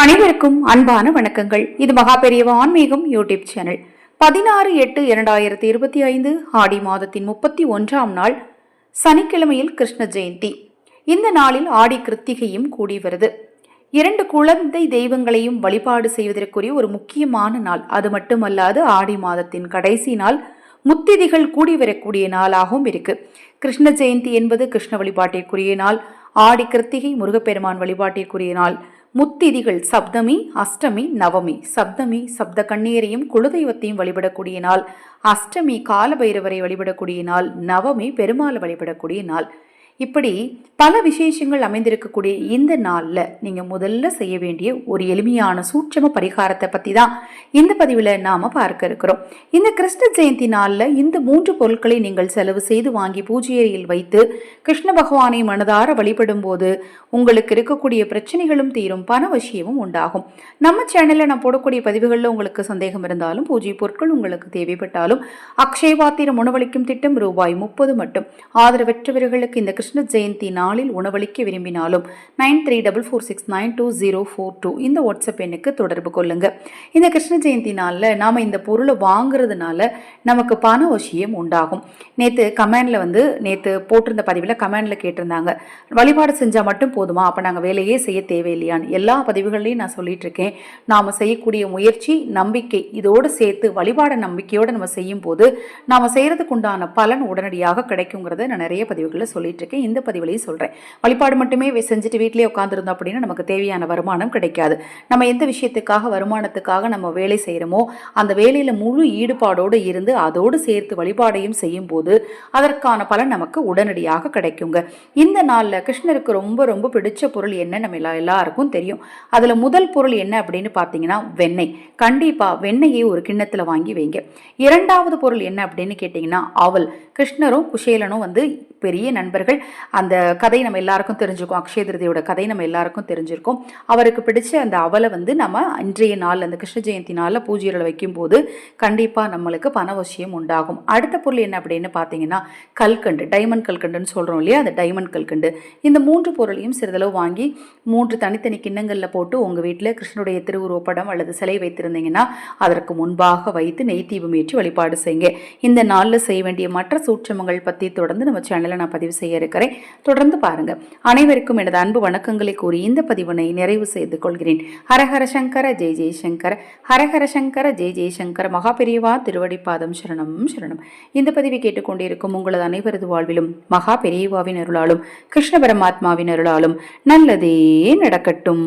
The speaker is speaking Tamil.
அனைவருக்கும் அன்பான வணக்கங்கள். இது மகா பெரியவ ஆன்மீகம் யூடியூப் சேனல். பதினாறு எட்டு இரண்டாயிரத்தி இருபத்தி ஐந்து ஆடி மாதத்தின் முப்பத்தி ஒன்றாம் நாள் சனிக்கிழமையில் கிருஷ்ண ஜெயந்தி. இந்த நாளில் ஆடி கிருத்திகையும் கூடி வருது. இரண்டு குழந்தை தெய்வங்களையும் வழிபாடு செய்வதற்குரிய ஒரு முக்கியமான நாள். அது மட்டுமல்லாது ஆடி மாதத்தின் கடைசி நாள் முத்திதிகள் கூடி வரக்கூடிய நாளாகவும் இருக்கு. கிருஷ்ண ஜெயந்தி என்பது கிருஷ்ண வழிபாட்டிற்குரிய நாள். ஆடி கிருத்திகை முருகப்பெருமான் வழிபாட்டிற்குரிய நாள். முத்திதிகள் சப்தமி அஷ்டமி நவமி. சப்தமி சப்த கண்ணீரையும் குலதெய்வத்தையும் வழிபடக்கூடிய நாள். அஷ்டமி காலபைரவரை வழிபடக்கூடிய நாள். நவமி பெருமாள் வழிபடக்கூடிய நாள். இப்படி பல விசேஷங்கள் அமைந்திருக்கக்கூடிய இந்த நாளில் நீங்கள் முதல்ல செய்ய வேண்டிய ஒரு எளிமையான சூட்சம பரிகாரத்தை பற்றி தான் இந்த பதிவில் நாம் பார்க்க இருக்கிறோம். இந்த கிருஷ்ண ஜெயந்தி நாளில் இந்த மூன்று பொருட்களை நீங்கள் செலவு செய்து வாங்கி பூஜையறையில் வைத்து கிருஷ்ண பகவானை மனதார வழிபடும் போது உங்களுக்கு இருக்கக்கூடிய பிரச்சனைகளும் தீரும் பண விஷயமும் உண்டாகும். நம்ம சேனலில் நான் போடக்கூடிய பதிவுகளில் உங்களுக்கு சந்தேகம் இருந்தாலும் பூஜை பொருட்கள் உங்களுக்கு தேவைப்பட்டாலும் அக்ஷய பாத்திரம் உணவளிக்கும் திட்டம் ரூபாய் முப்பது மட்டும். ஆதரவற்றவர்களுக்கு இந்த கிருஷ்ண ஜெயந்தி நாளில் உணவளிக்க விரும்பினாலும் nine three double four six nine two zero four two இந்த வாட்ஸ்அப் எண்ணுக்கு தொடர்பு கொள்ளுங்க. இந்த கிருஷ்ண ஜெயந்தி நாளில் நாம் இந்த பொருளை வாங்குறதுனால நமக்கு பண விஷயம் உண்டாகும். நேற்று கமெண்டில் வந்து நேற்று போட்டிருந்த பதிவில் கமெண்டில் கேட்டிருந்தாங்க. வழிபாடு செஞ்சால் மட்டும் போதுமா? அப்போ நாங்கள் வேலையே செய்ய தேவையில்லையான்னு. எல்லா பதிவுகள்லையும் நான் சொல்லிட்டு இருக்கேன். நாம் செய்யக்கூடிய முயற்சி நம்பிக்கை இதோடு சேர்த்து வழிபாட நம்பிக்கையோடு நம்ம செய்யும் போது நாம் செய்கிறதுக்கு உண்டான பலன் உடனடியாக கிடைக்குங்கிறத நான் நிறைய பதிவுகளில் சொல்லிட்டு இருக்கேன். இந்த பதிவுலையும் சொல்கிறேன் வழிபாடு மட்டுமே செஞ்சுட்டு வீட்டிலே உட்காந்துருந்தோம் அப்படின்னா நமக்கு தேவையான வருமானம் கிடைக்காது. நம்ம எந்த விஷயத்துக்காக வருமானத்துக்காக நம்ம வேலை செய்கிறோமோ அந்த வேலையில் முழு ஈடுபாடோடு இருந்து அதோடு சேர்த்து வழிபாடையும் செய்யும் போது அதற்கான பலன் நமக்கு உடனடியாக கிடைக்குங்க. இந்த நாளில் கிருஷ்ணருக்கு ரொம்ப ரொம்ப பிடிச்ச பொருள் என்ன நம்ம எல்லா எல்லாருக்கும் தெரியும். அதில் முதல் பொருள் என்ன அப்படின்னு பார்த்தீங்கன்னா வெண்ணெய். கண்டிப்பாக வெண்ணெயை ஒரு கிண்ணத்தில் வாங்கி வைங்க. இரண்டாவது பொருள் என்ன அப்படின்னு கேட்டிங்கன்னா அவல். கிருஷ்ணரும் குஷேலனும் வந்து பெரிய நண்பர்கள். அந்த கதை நம்ம எல்லாருக்கும் தெரிஞ்சிருக்கும். அக்ஷய திருதியோட கதை நம்ம எல்லாருக்கும் தெரிஞ்சிருக்கும். அவருக்கு பிடிச்ச அந்த அவலை வந்து நம்ம இன்றைய நாள் அந்த கிருஷ்ண ஜெயந்தி நாளில் பூஜையில் வைக்கும்போது கண்டிப்பாக நம்மளுக்கு பணவசியம் உண்டாகும். அடுத்த பொருள் என்ன அப்படின்னு பார்த்தீங்கன்னா கல்கண்டு டைமண்ட் கல்கண்டுன்னு சொல்கிறோம் இல்லையா? அந்த டைமண்ட் கல்கண்டு. இந்த மூன்று பொருளையும் சிறிதளவு வாங்கி மூன்று தனித்தனி கிண்ணங்களில் போட்டு உங்கள் வீட்டில் கிருஷ்ணனுடைய திருவுருவப்படம் அல்லது சிலை வைத்திருந்தீங்கன்னா அதற்கு முன்பாக வைத்து நெய் தீபம் ஏற்றி வழிபாடு செய்யுங்க. இந்த நாளில் செய்ய வேண்டிய மற்ற சூட்சமங்கள் பற்றி தொடர்ந்து நம்ம சேனலில் நான் பதிவு செய்ய இருக்கிறேன் தொடர்ந்து பாருங்க. அனைவருக்கும் எனது அன்பு வணக்கங்களை கூறி இந்த பதிவினை நிறைவு செய்து கொள்கிறேன். ஹரஹர சங்கர ஜெய் ஜெய்சங்கர் ஹரஹர சங்கர ஜெய் ஜெய்சங்கர் மகாபெரியவா திருவடிப்பாதம் சரணம் சரணம். இந்த பதிவை கேட்டுக்கொண்டிருக்கும் உங்களது அனைவரது வாழ்விலும் மகா பெரியவாவின் அருளாலும் கிருஷ்ண பரமாத்மாவின் அருளாலும் நல்லதே நடக்கட்டும்.